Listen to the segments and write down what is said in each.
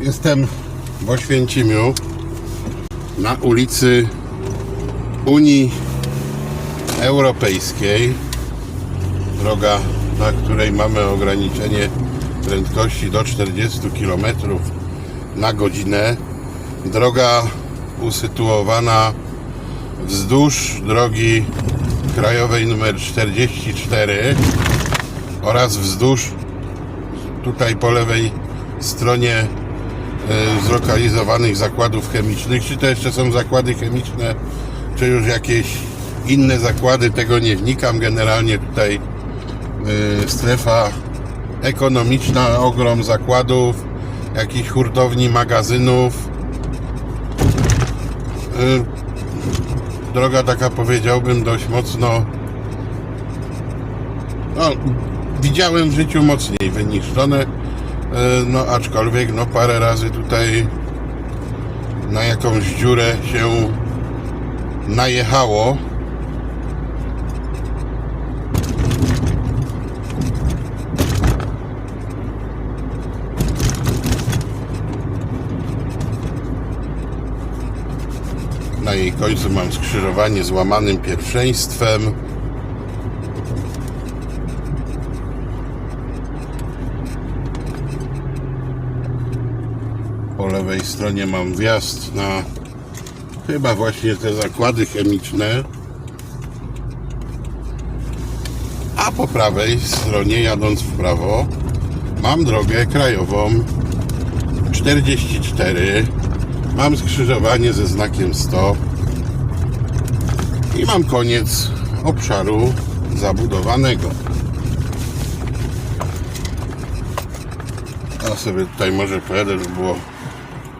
Jestem w Oświęcimiu na ulicy Unii Europejskiej. Droga, na której mamy ograniczenie prędkości do 40 km na godzinę. Droga usytuowana wzdłuż drogi krajowej nr 44 oraz wzdłuż tutaj po lewej stronie zlokalizowanych zakładów chemicznych. Czy to jeszcze są zakłady chemiczne, czy już jakieś inne zakłady, tego nie wnikam. Generalnie tutaj e, strefa ekonomiczna, ogrom zakładów, jakichś hurtowni, magazynów. E, Droga taka powiedziałbym dość mocno no, widziałem w życiu mocniej wyniszczone, e, no aczkolwiek no parę razy tutaj na jakąś dziurę się najechało. Na jej końcu mam skrzyżowanie z łamanym pierwszeństwem. Po lewej stronie mam wjazd na chyba właśnie te zakłady chemiczne. A po prawej stronie, jadąc w prawo, mam drogę krajową 44. Mam skrzyżowanie ze znakiem stop. I mam koniec obszaru zabudowanego. A sobie tutaj może pojadę, żeby było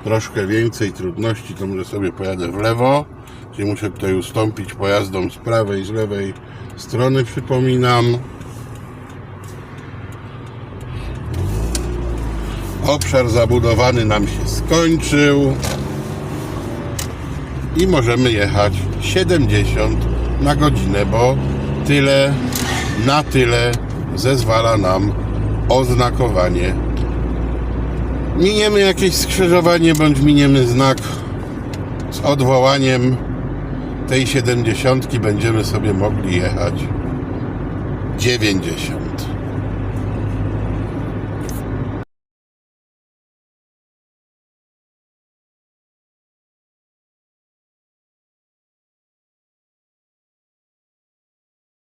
troszkę więcej trudności, to może sobie pojadę w lewo. Czyli muszę tutaj ustąpić pojazdom z prawej z lewej strony, przypominam. Obszar zabudowany nam się skończył i możemy jechać 70 na godzinę, bo tyle na tyle zezwala nam oznakowanie. Miniemy jakieś skrzyżowanie bądź miniemy znak z odwołaniem tej 70 będziemy sobie mogli jechać 90.